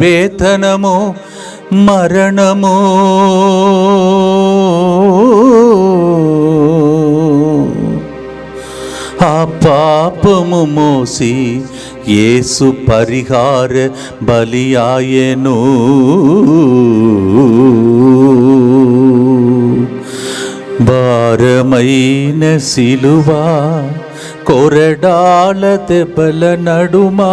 వేతనము మరణము ఆ పాపము మోసి యేసు పరిహార బలియాయెను భారమైన సిలువా కొరడాల దెబ్బల నడుమా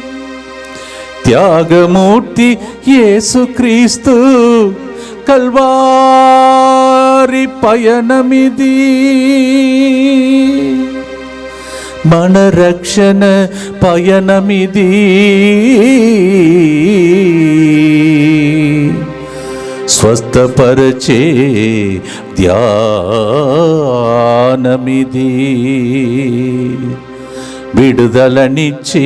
త్యాగమూర్తి యేసుక్రీస్తు కల్వారి పయనమిది మన రక్షణ పయనమిది స్వస్థపరచే ధ్యానమిది విడుదలనిచ్చి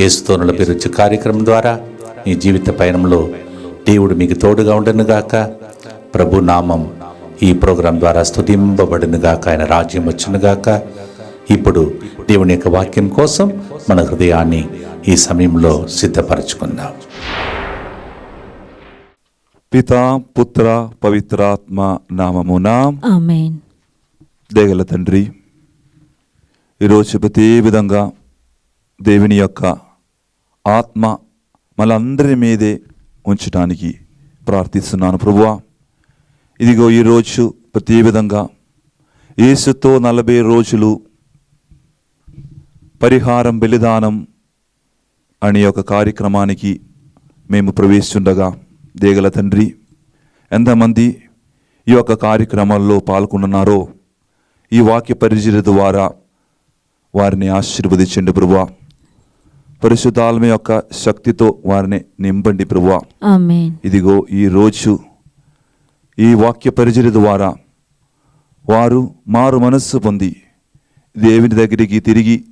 ఏసుతో నలభిరుచి కార్యక్రమం ద్వారా మీ జీవిత పయనంలో దేవుడు మీకు తోడుగా ఉండనుగాక ప్రభు నామం ఈ ప్రోగ్రాం ద్వారా స్తుతింపబడునుగాక ఆయన రాజ్యం వచ్చునుగాక ఇప్పుడు దేవుని యొక్క వాక్యం కోసం మన హృదయాన్ని ఈ సమయంలో సిద్ధపరచుకుందాం. పితా పుత్ర పవిత్రాత్మ నామమున ఆమెన్. దేగల తండ్రి ఈరోజు ప్రతి విధంగా దేవుని యొక్క ఆత్మ మనందరి మీదే ఉంచడానికి ప్రార్థిస్తున్నాను ప్రభువా. ఇదిగో ఈరోజు ప్రతి విధంగా యేసుతో నలభై రోజులు పరిహారం బలిదానం అనే ఒక కార్యక్రమానికి మేము ప్రవేశించుండగా దేగల తండ్రి ఎంతమంది ఈ యొక్క కార్యక్రమాల్లో పాల్గొన్నారో ఈ వాక్య పరిచయ ద్వారా వారిని ఆశీర్వదించండి ప్రభువా. పరిశుద్ధాత్మ యొక్క శక్తితో వారిని నింపండి ప్రభువా. ఇదిగో ఈ రోజు ఈ వాక్య పరిచయ ద్వారా వారు మారు మనస్సు పొంది దేవుని దగ్గరికి తిరిగి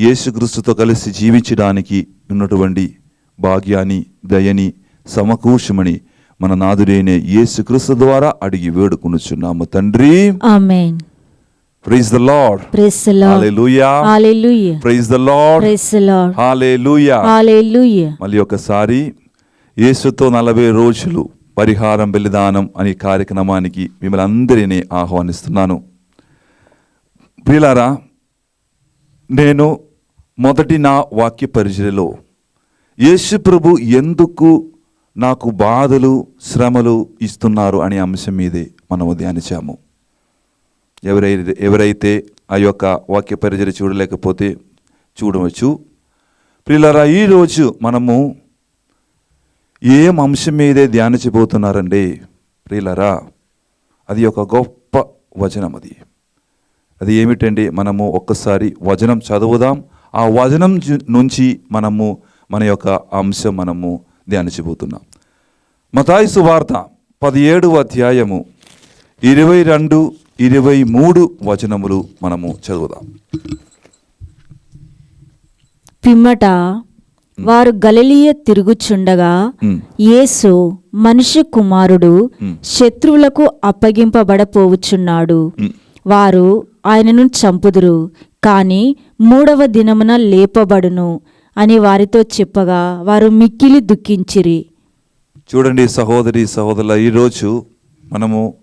యేసుక్రీస్తుతో కలిసి జీవించడానికి ఉన్నటువంటి భాగ్యాన్ని దయని సమకూర్చమని మన నాదుడైన యేసుక్రీస్తు ద్వారా అడిగి వేడుకొనుచున్నాము. తండ్రి praise the Lord praise the Lord hallelujah hallelujah praise the Lord praise the Lord hallelujah hallelujah మళ్ళీ ఒకసారి యేసుతో నలభై రోజులు పరిహారం బలిదానం అనే కార్యక్రమానికి మిమ్మల్ని అందరినీ ఆహ్వానిస్తున్నాను. ప్రియులారా నేను మొదటి నా వాక్య పరిచయలో యేసు ప్రభు ఎందుకు నాకు బాధలు శ్రమలు ఇస్తున్నారు అనే అంశం మీదే మనము ధ్యానించాము. ఎవరైతే ఎవరైతే ఆ యొక్క వాక్య పరిచయ చూడలేకపోతే చూడవచ్చు. ప్రియులారా ఈరోజు మనము ఏం అంశం మీదే ధ్యానించబోతున్నారండి? ప్రియులారా అది ఒక గొప్ప వచనం అది. అది ఏమిటండి? మనము ఒక్కసారి వచనం చదువుదాం. ఆ వచనం నుంచి మనము మన యొక్క అంశం మనము ధ్యానించబోతున్నాం. మతాయి సువార్త పదిహేడు అధ్యాయము ఇరవై రెండు ఇరవై మూడు వచనములు మనము చదువుదాం పిమ్మట వారు గలిలియ తిరుగుచుండగా. యేసు మనిషి కుమారుడు. శత్రువులకు అప్పగింపబడపోవుచున్నాడు. వారు ఆయనను చంపుదురు కాని మూడవ దినమున లేపబడును అని వారితో చెప్పగా వారు మిక్కిలి దుఃఖించిరి చూడండి సహోదరి సహోదరుల ఈరోజు మనము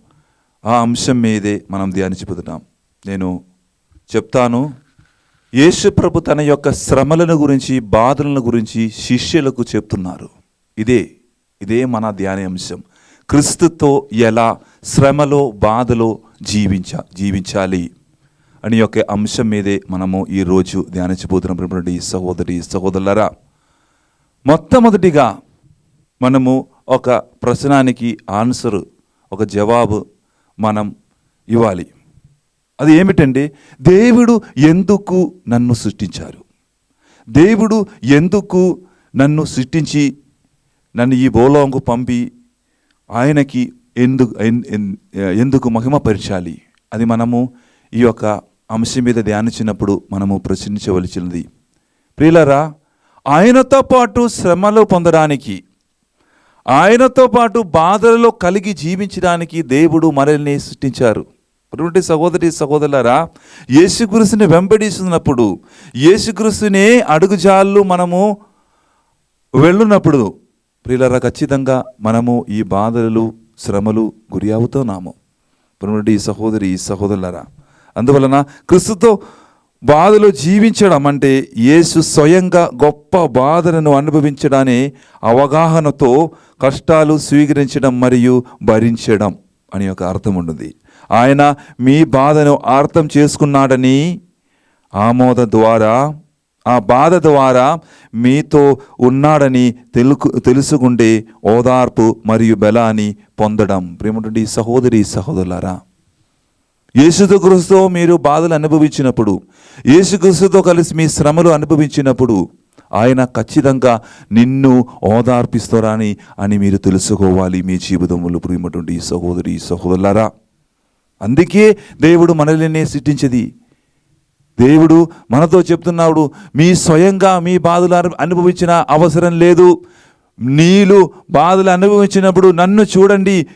ఆ అంశం మీదే మనం ధ్యానించిపోతున్నాం నేను చెప్తాను యేసుప్రభు తన యొక్క శ్రమలను గురించి బాధలను గురించి శిష్యులకు చెప్తున్నారు. ఇదే ఇదే మన ధ్యాన అంశం. క్రీస్తుతో ఎలా శ్రమలో బాధలో జీవించ జీవించాలి అని యొక్క అంశం మీదే మనము ఈరోజు ధ్యానించబోతున్నటువంటి సహోదరి సహోదరులరా. మొట్టమొదటిగా మనము ఒక ప్రశ్నానికి ఆన్సరు ఒక జవాబు మనం ఇవ్వాలి. అది ఏమిటంటే దేవుడు ఎందుకు నన్ను సృష్టించారు? దేవుడు ఎందుకు నన్ను సృష్టించి నన్ను ఈ బోలోంకు పంపి ఆయనకి ఎందుకు ఎన్- ఎన్- ఎందుకు మహిమపరచాలి? అది మనము ఈ యొక్క అంశం మీద ధ్యానించినప్పుడు మనము ప్రశ్నించవలసినది. ప్రియులరా ఆయనతో పాటు శ్రమలు పొందడానికి ఆయనతో పాటు బాధలలో కలిగి జీవించడానికి దేవుడు మనల్ని సృష్టించారు. అటువంటి సహోదరి సహోదరులారా యేసుక్రీస్తుని వెంబడిస్తున్నప్పుడు యేసుక్రీస్తునే అడుగుజాళ్ళు మనము వెళ్ళున్నప్పుడు ప్రియులరా ఖచ్చితంగా మనము ఈ బాధలు శ్రమలు గురి అవుతున్నాము. పునరుడి ఈ సహోదరి ఈ సహోదరులరా అందువలన క్రీస్తుతో బాధలో జీవించడం అంటే యేసు స్వయంగా గొప్ప బాధలను అనుభవించడాన్ని అవగాహనతో కష్టాలు స్వీకరించడం మరియు భరించడం అని ఒక అర్థం ఉంటుంది ఆయన మీ బాధను అర్థం చేసుకున్నాడని ఆమోద ద్వారా ఆ బాధ ద్వారా మీతో ఉన్నాడని తెలుకు తెలుసుకుంటే ఓదార్పు మరియు బలాన్ని పొందడం. ప్రేమటువంటి సహోదరి సహోదరులారా యేసుక్రీస్తుతో మీరు బాధలు అనుభవించినప్పుడు యేసుక్రీస్తుతో కలిసి మీ శ్రమలు అనుభవించినప్పుడు ఆయన ఖచ్చితంగా నిన్ను ఓదార్పిస్తారని అని మీరు తెలుసుకోవాలి మీ జీవితంలో ప్రియమటువంటి సహోదరి ఈ సహోదరులారా. అందుకే దేవుడు మనల్ని సిట్టించేది. దేవుడు మనతో చెప్తున్నాడు మీ స్వయంగా మీ బాధలు అనుభవించిన అవసరం లేదు. నీళ్ళు బాధలు అనుభవించినప్పుడు నన్ను చూడండి.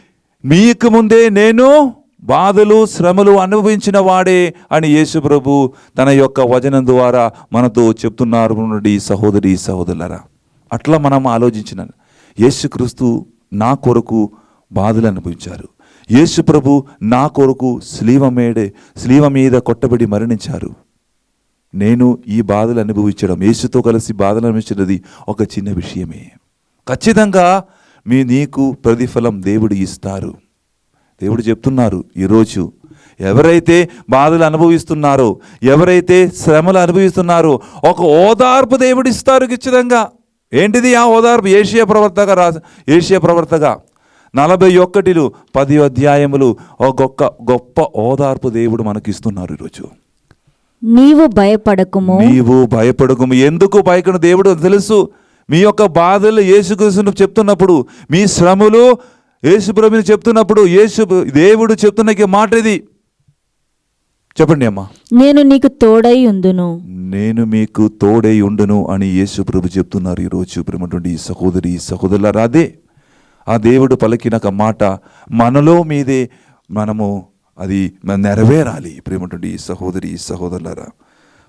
మీకు ముందే నేను బాధలు శ్రమలు అనుభవించిన వాడే అని యేసు ప్రభు తన యొక్క వచనం ద్వారా మనతో చెప్తున్నారు నుండి సహోదరి సహోదరులరా. అట్లా మనం ఆలోచించిన యేసుక్రీస్తు నా కొరకు బాధలు అనుభవించారు. యేసు ప్రభు నా కొరకు స్లీవ మేడే స్లీవ మీద కొట్టబడి మరణించారు. నేను ఈ బాధలు అనుభవించడం యేసుతో కలిసి బాధలు అనుభవించినది ఒక చిన్న విషయమే. ఖచ్చితంగా మీ నీకు ప్రతిఫలం దేవుడు ఇస్తారు. దేవుడు చెప్తున్నారు ఈరోజు. ఎవరైతే బాధలు అనుభవిస్తున్నారో ఎవరైతే శ్రమలు అనుభవిస్తున్నారో ఒక ఓదార్పు దేవుడు ఇస్తారు ఖచ్చితంగా. ఏంటిది ఆ ఓదార్పు? ఏషియా ప్రవర్తక రా ఏషియా ప్రవర్తక నలభై ఒక్కటిలు పది అధ్యాయములు ఒక గొప్ప గొప్ప ఓదార్పు దేవుడు మనకి ఇస్తున్నారు ఈరోజు. నీవు భయపడకుము. నీవు భయపడకు ఎందుకు భయకను దేవుడు తెలుసు. మీ యొక్క బాధలు యేసుక్రీస్తును చెప్తున్నప్పుడు మీ శ్రమలు యేసుప్రభుని చెప్తున్నప్పుడు యేసు దేవుడు చెప్తున్న మాట ఇది. చెప్పండి అమ్మా. నేను నీకు తోడై ఉందును నేను మీకు తోడై ఉండును అని యేసు ప్రభు చెప్తున్నారు ఈరోజు ప్రేమటువంటి ఈ సహోదరి సహోదరులారా. అదే ఆ దేవుడు పలికిన ఒక మాట మనలో మీదే మనము అది నెరవేరాలి ప్రేమటువంటి ఈ సహోదరి సహోదరులారా.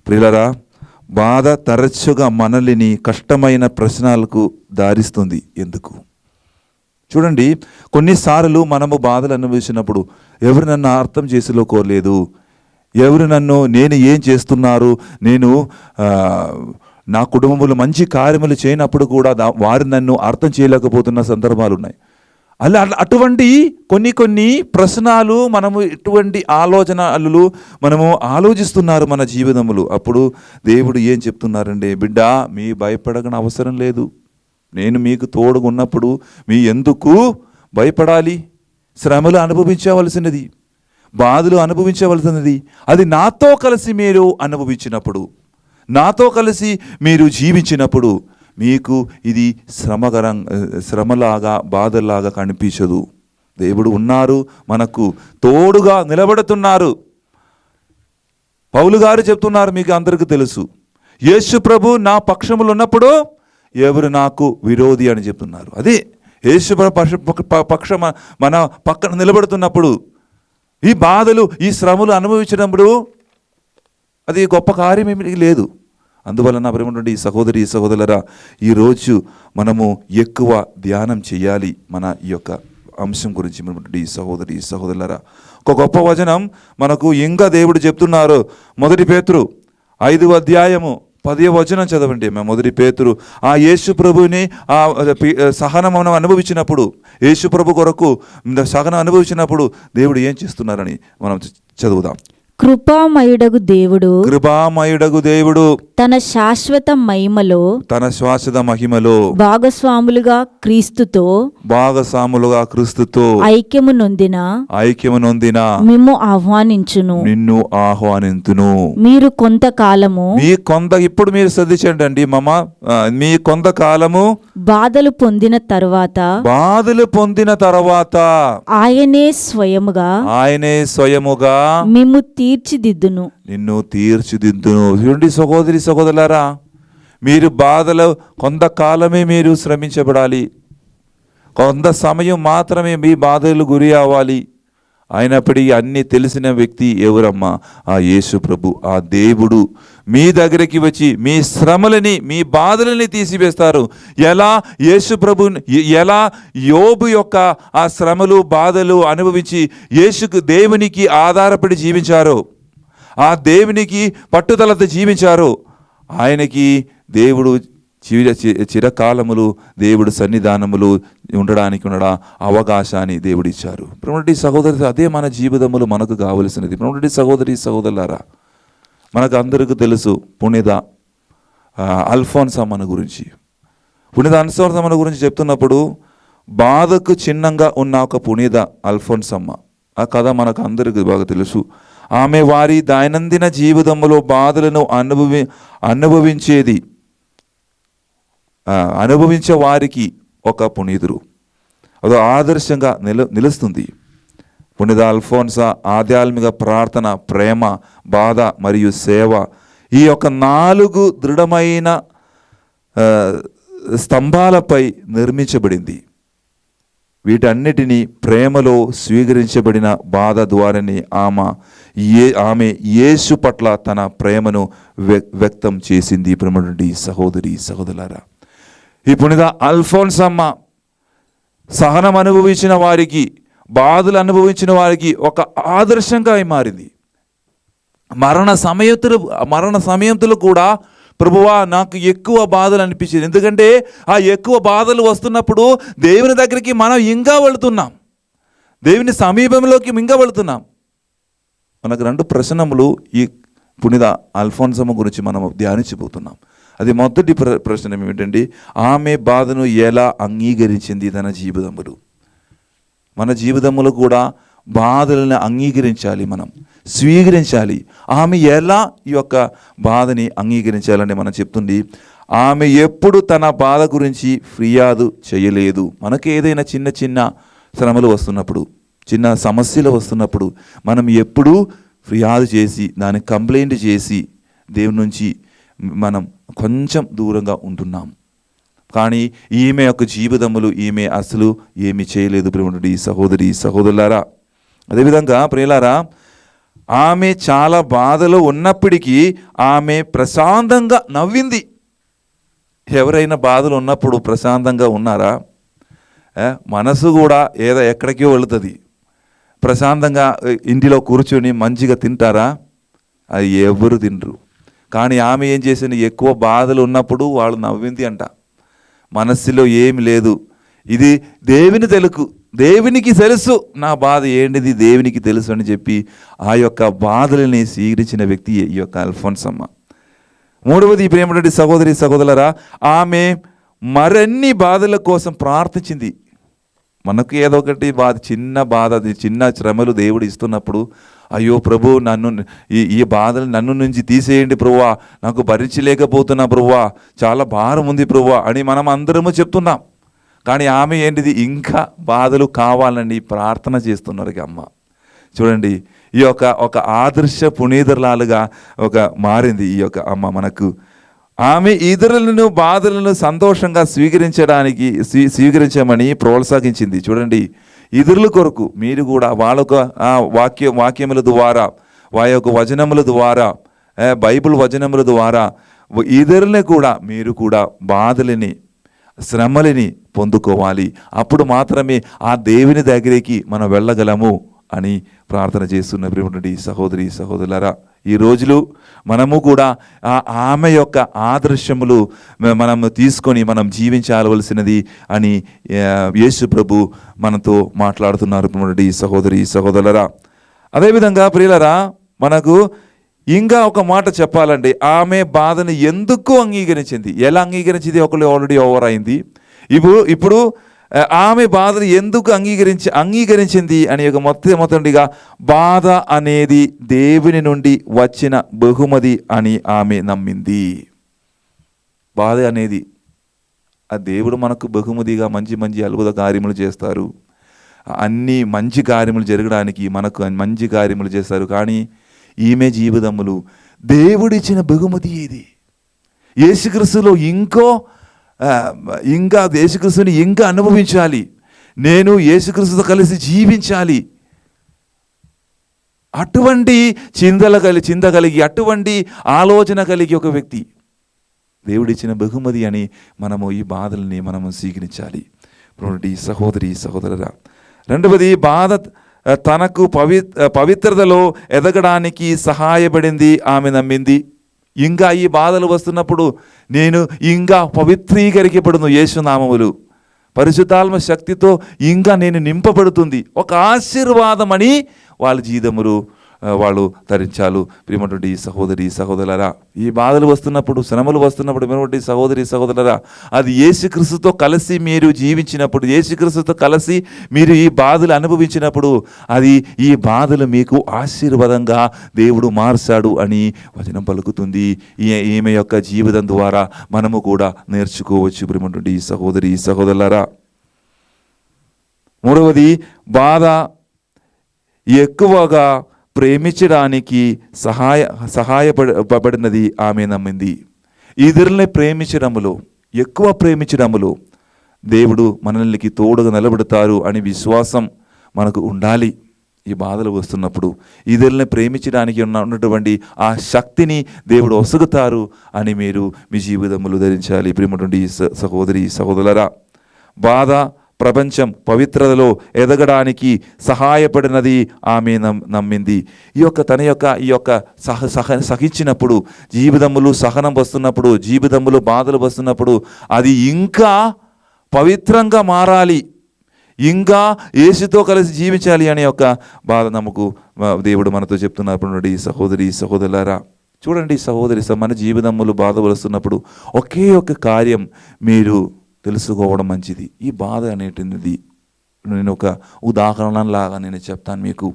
ప్రియులరా బాధ తరచుగా మనల్ని కష్టమైన ప్రశ్నలకు దారిస్తుంది. ఎందుకు? చూడండి కొన్నిసార్లు మనము బాధలు అనుభవించినప్పుడు ఎవరు నన్ను అర్థం చేసుకోలేదు ఎవరు నన్ను నేను ఏం చేస్తున్నారు నేను నా కుటుంబంలో మంచి కార్యములు చేయనప్పుడు కూడా వారు నన్ను అర్థం చేయలేకపోతున్న సందర్భాలు ఉన్నాయి. అలా అట్లా- అటువంటి కొన్ని కొన్ని ప్రశ్నలు మనము ఇటువంటి ఆలోచనలు మనము ఆలోచిస్తున్నారు మన జీవితములు. అప్పుడు దేవుడు ఏం చెప్తున్నారండి బిడ్డ మీ భయపడగన అవసరం లేదు. నేను మీకు తోడుగా ఉన్నప్పుడు మీ ఎందుకు భయపడాలి? శ్రమలు అనుభవించవలసినది బాధలు అనుభవించవలసినది. అది నాతో కలిసి మీరు అనుభవించినప్పుడు నాతో కలిసి మీరు జీవించినప్పుడు మీకు ఇది శ్రమకరం శ్రమలాగా బాధలాగా కనిపించదు. దేవుడు ఉన్నారు మనకు తోడుగా నిలబడుతున్నారు. పౌలు గారు చెప్తున్నారు మీకు అందరికీ తెలుసు. యేసు ప్రభు నా పక్షములు ఉన్నప్పుడు ఎవరు నాకు విరోధి అని చెప్తున్నారు. అదే యేసు పక్ష పక్ష- మన పక్కన నిలబడుతున్నప్పుడు ఈ బాధలు ఈ శ్రమలు అనుభవించినప్పుడు అది గొప్ప కార్యం ఏమి లేదు. అందువలన ప్రేమటువంటి ఈ సహోదరి ఈ సహోదరులరా ఈరోజు మనము ఎక్కువ ధ్యానం చేయాలి మన ఈ యొక్క అంశం గురించి ఈ సహోదరి ఈ సహోదరులరా. ఒక గొప్ప వచనం మనకు ఇంకా దేవుడు చెప్తున్నారు. మొదటి పేతురు ఐదు అధ్యాయము పదే వచనం చదవండి మేము మొదటి పేతురు. ఆ యేసు ప్రభుని ఆ పి- సహనం మనం అనుభవించినప్పుడు యేసు ప్రభు కొరకు సహనం అనుభవించినప్పుడు దేవుడు ఏం చేస్తున్నారని మనం చదువుదాం. కృపామయుడగు దేవుడు. కృపామయుడగు దేవుడు. తన శాశ్వత మహిమలో తన శ్వాసద మహిమలో భాగస్వాములుగా క్రీస్తుతో భాగస్వాములుగా క్రీస్తుతో ఐక్యము నొందిన ఐక్యము నొందిన మిమ్ము ఆహ్వానించును. నిన్ను ఆహ్వానింతును. మీరు కొంతకాలము మీ కొంత ఇప్పుడు మీరు శ్రద్ధించండి అండి మమ మీ కొంతకాలము బాధలు పొందిన తరువాత బాధలు పొందిన తర్వాత ఆయనే స్వయముగా ఆయనే స్వయముగా మిమ్ము తీర్చిదిద్దును. నిన్ను తీర్చిదిద్దును. చూడండి సహోదరి సహోదరులారా మీరు బాధలు కొంతకాలమే మీరు శ్రమించబడాలి. కొంత సమయం మాత్రమే మీ బాధలు గురి అవ్వాలి. అయినప్పటికీ అన్ని తెలిసిన వ్యక్తి ఎవరమ్మా? ఆ యేసు ప్రభు ఆ దేవుడు. మీ దగ్గరికి వచ్చి మీ శ్రమలని మీ బాధలని తీసివేస్తారు. ఎలా? యేసు ప్రభు ఎలా? యోబు యొక్క ఆ శ్రమలు బాధలు అనుభవించి యేసుకు దేవునికి ఆధారపడి జీవించారో. ఆ దేవునికి పట్టుదలతో జీవించారు. ఆయనకి దేవుడు చిర చి- చిరకాలములు దేవుడు సన్నిధానములు ఉండడానికి ఉండడా? అవకాశాన్ని దేవుడిచ్చారు. ప్రముడి సహోదరి అదే మన జీవితములు మనకు కావలసినది. ప్రముడి సహోదరి సహోదరులారా మనకు అందరికీ తెలుసు పుణిద ఆ, గురించి. పునీత అల్ఫోన్స్ గురించి చెప్తున్నప్పుడు బాధకు చిన్నంగా ఉన్న ఒక పునీత అల్ఫోన్స్ అమ్మ ఆ కథ మనకు అందరికీ బాగా తెలుసు. ఆమె వారి దైనందిన జీవితంలో బాధలను అనుభవి అనుభవించేది అనుభవించే వారికి ఒక పునీతుడు. అదో ఆదర్శంగా నిల నిలుస్తుంది. పునిద అల్ఫోన్సా ఆధ్యాత్మిక ప్రార్థన ప్రేమ బాధ మరియు సేవ ఈ యొక్క నాలుగు దృఢమైన స్తంభాలపై నిర్మించబడింది. వీటన్నిటినీ ప్రేమలో స్వీకరించబడిన బాధ ద్వారానే ఆమె ఏ ఆమె యేసు పట్ల తన ప్రేమను వ్య- వ్యక్తం చేసింది. ప్రేమనుడి సహోదరి సహోదరులారా ఈ పునిద అల్ఫోన్సమ్మ సహనం అనుభవించిన వారికి బాధలు అనుభవించిన వారికి ఒక ఆదర్శంగా మారింది. మరణ సమయతులు మరణ సమయంతులు కూడా ప్రభువా నాకు ఎక్కువ బాధలు అనిపించింది. ఎందుకంటే ఆ ఎక్కువ బాధలు వస్తున్నప్పుడు దేవుని దగ్గరికి మనం ఇంకా వెళుతున్నాం. దేవుని సమీపంలోకి ఇంకా వెళుతున్నాం. మనకు రెండు ప్రశ్నములు ఈ పునిద అల్ఫోన్సమ్మ గురించి మనం ధ్యానించిపోతున్నాం అది మొదటి ప్ర ప్రశ్న ఏమిటండి? ఆమె బాధను ఎలా అంగీకరించింది తన జీవితములు? మన జీవితములు కూడా బాధలను అంగీకరించాలి మనం స్వీకరించాలి. ఆమె ఎలా ఈ యొక్క బాధని అంగీకరించాలని మనం చెప్తుంది ఆమె ఎప్పుడు తన బాధ గురించి ఫిర్యాదు చేయలేదు. మనకు ఏదైనా చిన్న చిన్న శ్రమలు వస్తున్నప్పుడు చిన్న సమస్యలు వస్తున్నప్పుడు మనం ఎప్పుడూ ఫిర్యాదు చేసి దాన్ని కంప్లైంట్ చేసి దేవుని నుంచి మనం కొంచెం దూరంగా ఉంటున్నాం. కానీ ఈమె యొక్క జీవితములు ఈమె అసలు ఏమి చేయలేదు ప్రేమటి సహోదరి సహోదరులారా. అదేవిధంగా ప్రియులారా ఆమె చాలా బాధలో ఉన్నప్పటికీ ఆమె ప్రశాంతంగా నవ్వింది. ఎవరైనా బాధలు ఉన్నప్పుడు ప్రశాంతంగా ఉన్నారా? మనసు కూడా ఏదో ఎక్కడికో వెళుతుంది. ప్రశాంతంగా ఇంటిలో కూర్చొని మంచిగా తింటారా? అది ఎవరు తినరు. కానీ ఆమె ఏం చేసింది? ఎక్కువ బాధలు ఉన్నప్పుడు వాళ్ళు నవ్వింది అంట. మనస్సులో ఏమి లేదు. ఇది దేవుని తెలుకు. దేవునికి తెలుసు. నా బాధ ఏంటిది? దేవునికి తెలుసు అని చెప్పి ఆ యొక్క బాధలని స్వీకరించిన వ్యక్తి ఈ యొక్క అల్ఫోన్సమ్మ. మూడవది ప్రేమటి సహోదరి సహోదరులరా ఆమె మరన్ని బాధల కోసం ప్రార్థించింది. మనకు ఏదో ఒకటి బాధ చిన్న బాధ చిన్న శ్రమలు దేవుడు ఇస్తున్నప్పుడు అయ్యో ప్రభు నన్ను ఈ ఈ బాధలు నన్ను నుంచి తీసేయండి ప్రభువా. నాకు భరించలేకపోతున్నా ప్రభువా. చాలా భారం ఉంది ప్రభువా అని మనం అందరము చెప్తున్నాం. కానీ ఆమె ఏంటిది? ఇంకా బాధలు కావాలని ప్రార్థన చేస్తున్నారు ఇక అమ్మ. చూడండి ఈ యొక్క ఒక ఆదర్శ పునీతురాలుగా ఒక మారింది ఈ యొక్క అమ్మ మనకు. ఆమె ఇతరులను బాధలను సంతోషంగా స్వీకరించడానికి స్వీ స్వీకరించమని ప్రోత్సహించింది. చూడండి ఇతరుల కొరకు మీరు కూడా వాళ్ళ వాక్య వాక్యముల ద్వారా వారి యొక్క వచనముల ద్వారా బైబిల్ వచనముల ద్వారా ఇతరులని కూడా మీరు కూడా బాధలని శ్రమలని పొందుకోవాలి. అప్పుడు మాత్రమే ఆ దేవుని దగ్గరికి మనం వెళ్ళగలము. అని ప్రార్థన చేస్తున్న ప్రేమటువంటి సహోదరి సహోదరులరా ఈ రోజులు మనము కూడా ఆ ఆమె యొక్క ఆదర్శములు మనం తీసుకొని మనం జీవించాల్వలసినది అని యేసు ప్రభు మనతో మాట్లాడుతున్నారు ప్రేమటువంటి సహోదరి సహోదరులరా. అదేవిధంగా ప్రియులరా మనకు ఇంకా ఒక మాట చెప్పాలంటే ఆమె బాధను ఎందుకు అంగీకరించింది? ఎలా అంగీకరించింది? ఒకళ్ళు ఆల్రెడీ ఓవర్ అయింది. ఇప్పుడు ఇప్పుడు ఆమె బాధను ఎందుకు అంగీకరించి అంగీకరించింది అని ఒక మొత్తం మొత్తండిగా బాధ అనేది దేవుని నుండి వచ్చిన బహుమతి అని ఆమె నమ్మింది బాధ అనేది ఆ దేవుడు మనకు బహుమతిగా మంచి మంచి అద్భుత కార్యములు చేస్తారు అన్ని మంచి కార్యములు జరగడానికి మనకు మంచి కార్యములు చేస్తారు కానీ ఈమె జీవితములు దేవుడిచ్చిన బహుమతి ఏది యేసుక్రీస్తులో ఇంకో ఇంకా యేసుక్రీస్తుని ఇంకా అనుభవించాలి. నేను యేసుక్రీస్తుతో కలిసి జీవించాలి. అటువంటి చిందల కలి చింద కలిగి అటువంటి ఆలోచన కలిగి ఒక వ్యక్తి దేవుడిచ్చిన బహుమతి అని మనము ఈ బాధల్ని మనము స్వీకరించాలి. రెండు సహోదరి సహోదరురా రెండవది బాధ తనకు పవి పవిత్రతలో ఎదగడానికి సహాయపడింది ఆమె నమ్మింది. ఇంకా ఈ బాధలు వస్తున్నప్పుడు నేను ఇంకా పవిత్రీకరించబడును యేసునామములు. పరిశుద్ధాత్మ శక్తితో ఇంకా నేను నింపబడుతుంది. ఒక ఆశీర్వాదమని వాళ్ళ జీవితములు వాళ్ళు ధరించాలు. ఈ సహోదరి సహోదరులరా ఈ బాధలు వస్తున్నప్పుడు శ్రమలు వస్తున్నప్పుడు ప్రియమైనటువంటి సహోదరి సహోదరులరా అది ఏసుక్రీస్తుతో కలిసి మీరు జీవించినప్పుడు ఏసుక్రీస్తుతో కలిసి మీరు ఈ బాధలు అనుభవించినప్పుడు అది ఈ బాధలు మీకు ఆశీర్వాదంగా దేవుడు మార్చాడు అని వచనం పలుకుతుంది. ఈ ఈమె యొక్క జీవితం ద్వారా మనము కూడా నేర్చుకోవచ్చు ప్రియమైనటువంటి సహోదరి సహోదరులరా. మూడవది బాధ ఎక్కువగా ప్రేమించడానికి సహాయ సహాయపడబడినది ఆమె నమ్మింది. ఇద్దరిని ప్రేమించడములో ఎక్కువ ప్రేమించడములో దేవుడు మనల్నికి తోడుగా నిలబెడతారు అని విశ్వాసం మనకు ఉండాలి. ఈ బాధలు వస్తున్నప్పుడు ఇద్దరిని ప్రేమించడానికి ఉన్న ఉన్నటువంటి ఆ శక్తిని దేవుడు ఒసగుతారు అని మీరు మీ జీవితములు ధరించాలి. ప్రేమటువంటి సహోదరి సహోదరులరా బాధ ప్రపంచం పవిత్రతలో ఎదగడానికి సహాయపడినది ఆమె నమ్ నమ్మింది. ఈ యొక్క తన యొక్క ఈ యొక్క సహ సహ సహించినప్పుడు జీవితములు సహనం వస్తున్నప్పుడు జీవితములు బాధలు వస్తున్నప్పుడు అది ఇంకా పవిత్రంగా మారాలి. ఇంకా ఏసుతో కలిసి జీవించాలి అనే యొక్క బాధ నమ్మకు దేవుడు మనతో చెప్తున్నప్పుడు సహోదరి సహోదరులారా చూడండి సహోదరి స- మన జీవితములు బాధ వస్తున్నప్పుడు ఒకే ఒక కార్యం మీరు తెలుసుకోవడం మంచిది. ఈ బాధ అనేటిది నేను ఒక ఉదాహరణలాగా నేను చెప్తాను మీకు.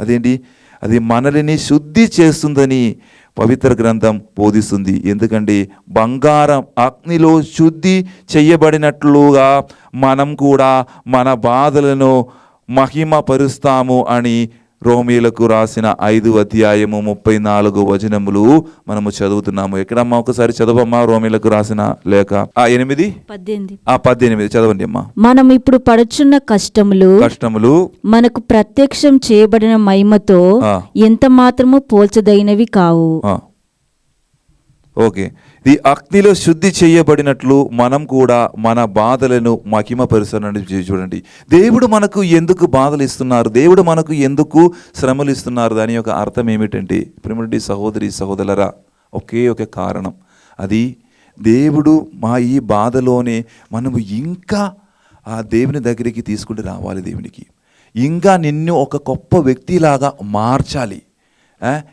అదేంటి? అది మనల్ని శుద్ధి చేస్తుందని పవిత్ర గ్రంథం బోధిస్తుంది. ఎందుకంటే బంగారం అగ్నిలో శుద్ధి చెయ్యబడినట్లుగా మనం కూడా మన బాధలను మహిమపరుస్తాము అని రోమీలకు రాసిన ఐదు అధ్యాయము ముప్పై నాలుగు వచనములు మనము చదువుతున్నాము. ఎక్కడమ్మా? ఒకసారి చదవమ్మా రోమీలకు రాసిన లేఖ. ఆ ఎనిమిది? పద్దెనిమిది. ఆ పద్దెనిమిది. చదవండి అమ్మా. మనం ఇప్పుడు పడుచున్న కష్టములు కష్టములు మనకు ప్రత్యక్షం చేయబడిన మహిమతో. ఎంత మాత్రము పోల్చదగినవి కావు. ఓకే. ఈ అగ్నిలో శుద్ధి చేయబడినట్లు మనం కూడా మన బాధలను మహిమపరుస్తానని చూడండి. దేవుడు మనకు ఎందుకు బాధలు ఇస్తున్నారు? దేవుడు మనకు ఎందుకు శ్రమలు ఇస్తున్నారు? దాని యొక్క అర్థం ఏమిటంటే ప్రిమిటి సహోదరి సహోదరులరా ఒకే ఒక కారణం. అది దేవుడు మా ఈ బాధలోనే మనము ఇంకా ఆ దేవుని దగ్గరికి తీసుకుంటూ రావాలి దేవునికి. ఇంకా నిన్ను ఒక గొప్ప వ్యక్తిలాగా మార్చాలి.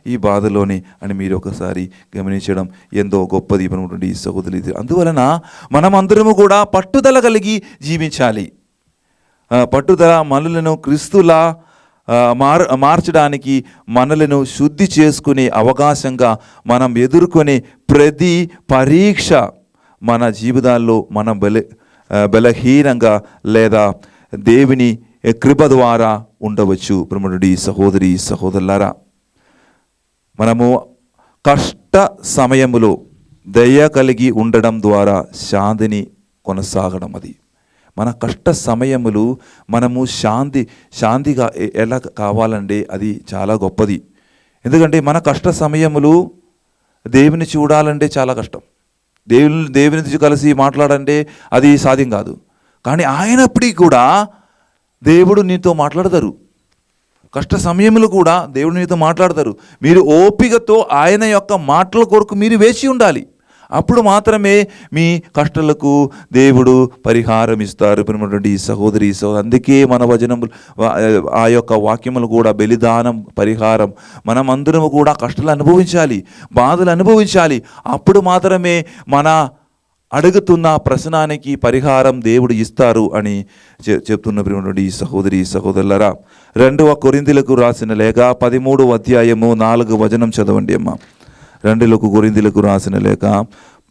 ఈ బాధలోని అని మీరు ఒకసారి గమనించడం ఎంతో గొప్పది ఇవ్వనటువంటి ఈ సహోదరి అందువలన మనమందరము కూడా పట్టుదల కలిగి జీవించాలి. పట్టుదల మనలను క్రీస్తులా మార్ మార్చడానికి మనలను శుద్ధి చేసుకునే అవకాశంగా మనం ఎదుర్కొనే ప్రతి పరీక్ష మన జీవితాల్లో మనం బల బలహీనంగా లేదా దేవుని కృప ద్వారా ఉండవచ్చు. బ్రహ్మణుడి సహోదరి సహోదరులారా. మనము కష్ట సమయములో దయ కలిగి ఉండడం ద్వారా శాంతిని కొనసాగడం అది. మన కష్ట సమయములు మనము శాంతి శాంతిగా ఎలా కావాలంటే అది చాలా గొప్పది. ఎందుకంటే మన కష్ట సమయములు దేవుని చూడాలంటే చాలా కష్టం. దేవుని దేవునితో కలిసి మాట్లాడంటే అది సాధ్యం కాదు. కానీ ఆయనప్పటికీ కూడా దేవుడు నీతో మాట్లాడతారు. కష్ట సమయంలో కూడా దేవుడు మీతో మాట్లాడతారు. మీరు ఓపికతో ఆయన యొక్క మాటల కొరకు మీరు వేచి ఉండాలి. అప్పుడు మాత్రమే మీ కష్టాలకు దేవుడు పరిహారం ఇస్తారు. ప్రియమైనటువంటి ఈ సహోదరి ఈ సహోదరు అందుకే మన వచనములు ఆ యొక్క వాక్యములు కూడా బలిదానం పరిహారం మనం అందరము కూడా కష్టాలు అనుభవించాలి బాధలు అనుభవించాలి. అప్పుడు మాత్రమే మన అడుగుతున్న ప్రశ్నానికి పరిహారం దేవుడు ఇస్తారు అని చెప్తున్నటువంటి ఈ సహోదరి సహోదరులరా రెండవ కొరిందులకు రాసిన లేఖ పదమూడు అధ్యాయము నాలుగు వచనం చదవండి అమ్మ. రెండులకు కొరిందులకు రాసిన లేఖ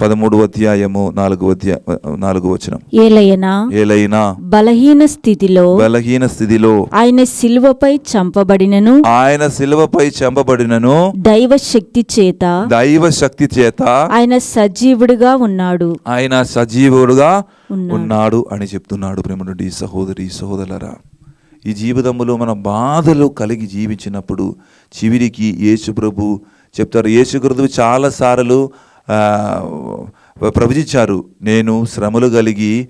పదమూడు అధ్యాయము నాలుగు అధ్యాయ నాలుగు వచనం. ఏలయనా ఏలైనా బలహీన స్థితిలో బలహీన స్థితిలో ఆయన శిలువపై చంపబడినను ఆయన శిలువపై చంపబడినను దైవ శక్తి చేత దైవ శక్తి చేత ఆయన సజీవుడిగా ఉన్నాడు. ఆయన సజీవుడుగా ఉన్నాడు. అని చెప్తున్నాడు ప్రేమనుడి సహోదరి సహోదరులరా. ఈ జీవితంలో మన బాధలు కలిగి జీవించినప్పుడు చివరికి యేసు ప్రభు చెప్తారు యేసు గురువు చాలాసార్లు ప్రవచించారు. నేను శ్రమలు కలిగి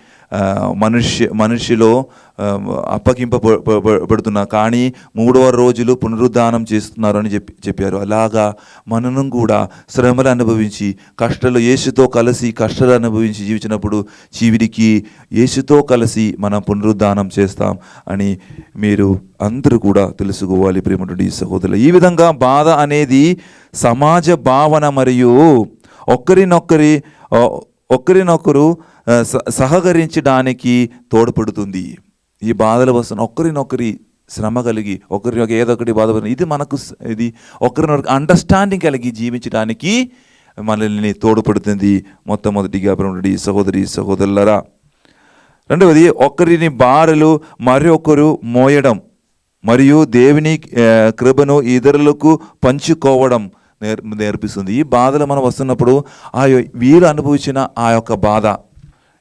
మనుష్య మనిషిలో ఆ, అప్పగింపబడుతున్నా కానీ మూడవ రోజులు పునరుద్ధానం చేస్తున్నారు అని చెప్పి చెప్పారు. అలాగా మనను కూడా శ్రమలు అనుభవించి కష్టాలు యేసుతో కలిసి కష్టాలు అనుభవించి జీవించినప్పుడు చివరికి యేసుతో కలిసి మనం పునరుద్ధానం చేస్తాం అని మీరు అందరూ కూడా తెలుసుకోవాలి ప్రేమటువంటి సహోదరులు. ఈ విధంగా బాధ అనేది సమాజ భావన మరియు ఒకరినొకరి ఒకరినొకరు స- సహకరించడానికి తోడ్పడుతుంది. ఈ బాధలు వస్తున్న ఒకరినొకరి శ్రమ కలిగి ఒకరి ఏదో ఒకటి బాధపడుతుంది ఇది మనకు ఇది ఒకరినొకరికి అండర్స్టాండింగ్ కలిగి జీవించడానికి మనల్ని తోడ్పడుతుంది. మొట్టమొదటిగా బ్రహ్మడి సహోదరి సహోదరులరా రెండవది ఒకరిని బారలు మరొకరు మోయడం మరియు దేవుని కృపను ఇతరులకు పంచుకోవడం. నేర్ నేర్పిస్తుంది. ఈ బాధలు మనం వస్తున్నప్పుడు ఆ వీరు అనుభవించిన ఆ యొక్క బాధ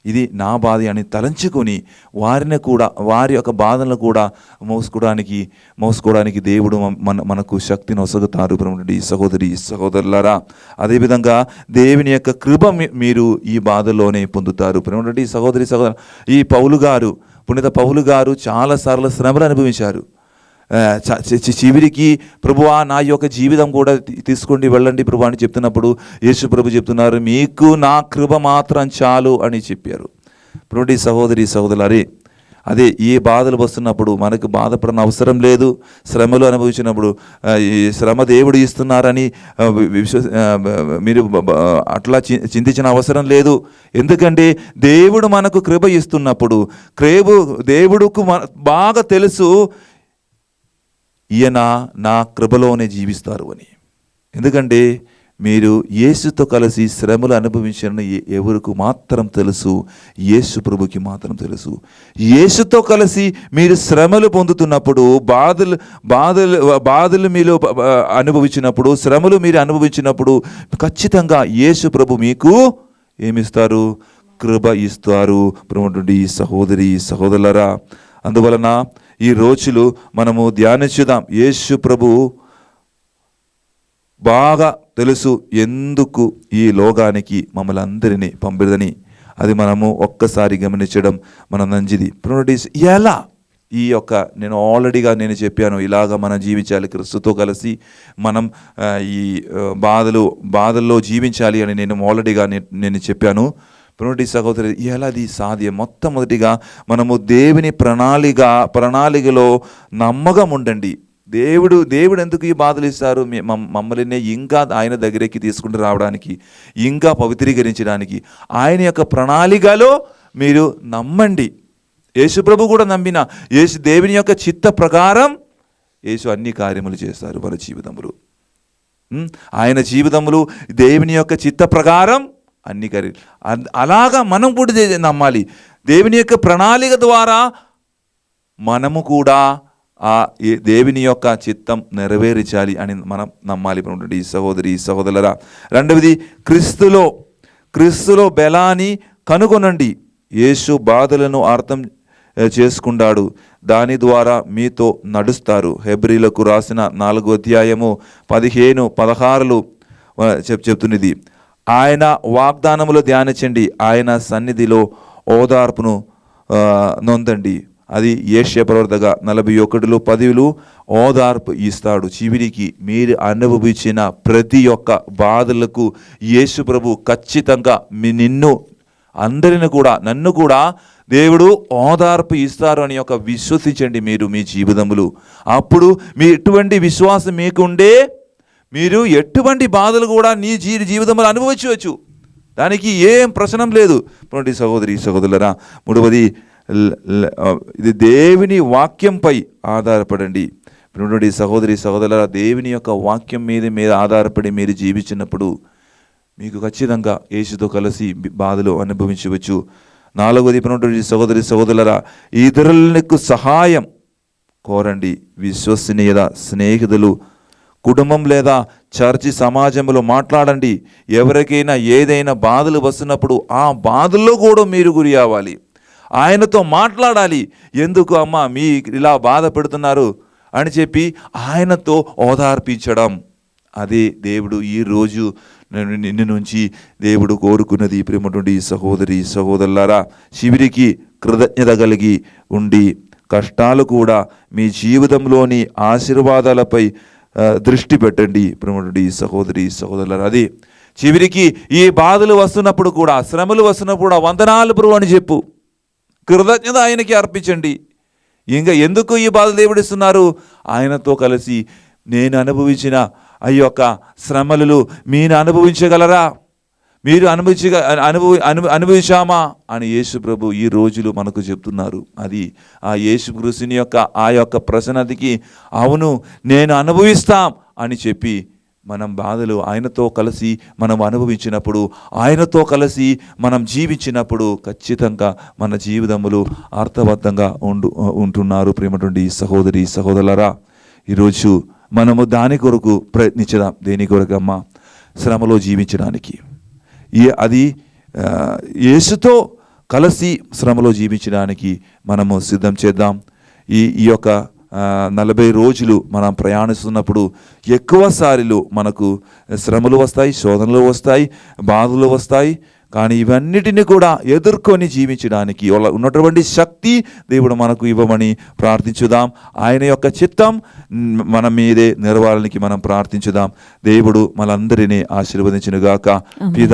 ఇది నా బాధ అని తలంచుకొని వారిని కూడా వారి యొక్క బాధలను కూడా మోసుకోవడానికి మోసుకోవడానికి దేవుడు మన మనకు శక్తిని ఒసగుతారు. ఈ సహోదరి సహోదరులారా అదేవిధంగా దేవుని యొక్క కృప మీ- మీరు ఈ బాధలోనే పొందుతారు. బ్రహ్మడి సహోదరి సహోదరు ఈ పౌలు గారు పుణిత పౌలు గారు చాలా సార్లు శ్రమలు అనుభవించారు. చివరికి ప్రభువా నా యొక్క జీవితం కూడా తీసుకొని తీసుకోండి వెళ్ళండి ప్రభు అని చెప్తున్నప్పుడు యేసు ప్రభు చెప్తున్నారు మీకు నా కృప మాత్రం చాలు అని చెప్పారు. ప్రభుడి సహోదరి సహోదరి అదే ఏ బాధలు వస్తున్నప్పుడు మనకు బాధపడిన అవసరం లేదు. శ్రమలు అనుభవించినప్పుడు ఈ శ్రమ దేవుడు ఇస్తున్నారని విశ్వ మీరు అట్లా చి- చింతించిన అవసరం లేదు. ఎందుకంటే దేవుడు మనకు కృప ఇస్తున్నప్పుడు క్రేబు దేవుడుకు బాగా తెలుసు ఈయన నా కృపలోనే జీవిస్తారు అని. ఎందుకంటే మీరు యేసుతో కలిసి శ్రమలు అనుభవించిన ఎవరికి మాత్రం తెలుసు యేసు ప్రభుకి మాత్రం తెలుసు. యేసుతో కలిసి మీరు శ్రమలు పొందుతున్నప్పుడు బాధలు బాధలు బాధలు మీలో అనుభవించినప్పుడు శ్రమలు మీరు అనుభవించినప్పుడు ఖచ్చితంగా యేసు ప్రభు మీకు ఏమిస్తారు? కృప ఇస్తారు. ప్రముఖుడి సహోదరి సహోదరులరా అందువలన ఈ రోజులు మనము ధ్యానించుదాం. యేసు ప్రభు బాగా తెలుసు ఎందుకు ఈ లోకానికి మమ్మల్ని అందరినీ పంపిదని అది మనము ఒక్కసారి గమనించడం మన మంచిది ప్రోనోటీస్ ఎలా? ఈ యొక్క నేను ఆల్రెడీగా నేను చెప్పాను ఇలాగ మనం జీవించాలి క్రిస్తుతో కలిసి మనం ఈ బాధలు బాధల్లో జీవించాలి అని నేను ఆల్రెడీగా నేను చెప్పాను. ప్రణోటి సహోదరి ఎలాది సాధ్యం. మొట్టమొదటిగా మనము దేవుని ప్రణాళిక ప్రణాళికలో నమ్మకం ఉండండి దేవుడు దేవుడు ఎందుకు ఈ బాధలు ఇస్తారు? మమ్మల్ని ఇంకా ఆయన దగ్గరికి తీసుకుంటూ రావడానికి ఇంకా పవిత్రీకరించడానికి ఆయన యొక్క ప్రణాళికలో మీరు నమ్మండి. యేసుప్రభు కూడా నమ్మిన యేసు దేవుని యొక్క చిత్త ప్రకారం యేసు అన్ని కార్యములు చేస్తారు మన జీవితములు. ఆయన జీవితములు దేవుని యొక్క చిత్త ప్రకారం అన్ని కార్య అన్- అలాగా మనం కూడా నమ్మాలి. దేవుని యొక్క ప్రణాళిక ద్వారా మనము కూడా ఆ దేవుని యొక్క చిత్తం నెరవేర్చాలి అని మనం నమ్మాలి. ఈ సహోదరి ఈ సహోదరులరా రెండవది క్రీస్తులో క్రీస్తులో బలాన్ని కనుగొనండి. యేసు బాధలను అర్థం చేసుకున్నాడు చేసుకుంటాడు. దాని ద్వారా మీతో నడుస్తారు. హెబ్రిలకు రాసిన నాలుగో అధ్యాయము పదిహేను పదహారులు చెప్ చెప్తున్నది. ఆయన వాగ్దానములు ధ్యానించండి. ఆయన సన్నిధిలో ఓదార్పును నొందండి. అది ఏషియా ప్రవర్తగా నలభై ఒకటిలో పదిలు ఓదార్పు ఇస్తాడు. చివరికి మీరు అనుభవించిన ప్రతి ఒక్క బాధలకు యేసు ప్రభు ఖచ్చితంగా మీ నిన్ను అందరిని కూడా నన్ను కూడా దేవుడు ఓదార్పు ఇస్తారు అని ఒక విశ్వసించండి మీరు మీ జీవితములు. అప్పుడు మీ ఎటువంటి విశ్వాసం మీకుండే మీరు ఎటువంటి బాధలు కూడా నీ జీ జీవితంలో అనుభవించవచ్చు. దానికి ఏం ప్రశ్నం లేదు. పునటి సహోదరి సహోదరులరా మూడవది ఇది దేవుని వాక్యంపై ఆధారపడండి. పునటి సహోదరి సహోదరుల దేవుని యొక్క వాక్యం మీద మీద ఆధారపడి మీరు జీవించినప్పుడు మీకు ఖచ్చితంగా యేసుతో కలిసి బాధలు అనుభవించవచ్చు. నాలుగోది పునటి సహోదరి సహోదరులరా ఇతరులకు సహాయం కోరండి. విశ్వసనీయత స్నేహితులు కుటుంబం లేదా చర్చి సమాజంలో మాట్లాడండి. ఎవరికైనా ఏదైనా బాధలు వస్తున్నప్పుడు ఆ బాధల్లో కూడా మీరు గురి అవ్వాలి. ఆయనతో మాట్లాడాలి. ఎందుకు అమ్మ మీ ఇలా బాధ పెడుతున్నారు అని చెప్పి ఆయనతో ఓదార్పించడం. అదే దేవుడు ఈ రోజు నేను నిన్ను నుంచి దేవుడు కోరుకున్నది ప్రేమటువంటి సహోదరి సహోదరులారా శిబిరికి కృతజ్ఞత కలిగి ఉండి కష్టాలు కూడా మీ జీవితంలోని ఆశీర్వాదాలపై దృష్టి పెట్టండి ప్రేమటువంటి సహోదరి సహోదరులు అది చివరికి ఈ బాధలు వస్తున్నప్పుడు కూడా శ్రమలు వస్తున్నప్పుడు కూడా వందనాలు ప్రభు అని చెప్పు కృతజ్ఞత ఆయనకి అర్పించండి ఇంకా ఎందుకు ఈ బాధలు దేవుడిస్తున్నారు ఆయనతో కలిసి నేను అనుభవించిన ఆ యొక్క శ్రమలు మీరు అనుభవించగలరా మీరు అనుభవించ అనుభవి అను అనుభవించామా? అని యేసు ప్రభు ఈ రోజులు మనకు చెప్తున్నారు. అది ఆ యేసు కృషిని యొక్క ఆ యొక్క ప్రసన్నతకి అవును నేను అనుభవిస్తాం అని చెప్పి మనం బాధలు ఆయనతో కలిసి మనం అనుభవించినప్పుడు ఆయనతో కలిసి మనం జీవించినప్పుడు ఖచ్చితంగా మన జీవితములు అర్థబద్ధంగా ఉండు ఉంటున్నారు. ప్రేమటువంటి సహోదరి సహోదరులరా ఈరోజు మనము దాని కొరకు ప్రయత్నించదాం? దేని కొరకమ్మా? శ్రమలో జీవించడానికి. అది ఆ, యేసుతో కలిసి శ్రమలో జీవించడానికి మనము సిద్ధం చేద్దాం. ఈ ఈ యొక్క నలభై రోజులు మనం ప్రయాణిస్తున్నప్పుడు ఎక్కువ సార్లు మనకు శ్రమలు వస్తాయి శోధనలు వస్తాయి బాధలు వస్తాయి. కానీ ఇవన్నిటిని కూడా ఎదుర్కొని జీవించడానికి వాళ్ళ ఉన్నటువంటి శక్తి దేవుడు మనకు ఇవ్వమని ప్రార్థించుదాం. ఆయన యొక్క చిత్తం మన మీదే నెరవాలని మనం ప్రార్థించుదాం. దేవుడు మనందరినీ ఆశీర్వదించునుగాక. పిత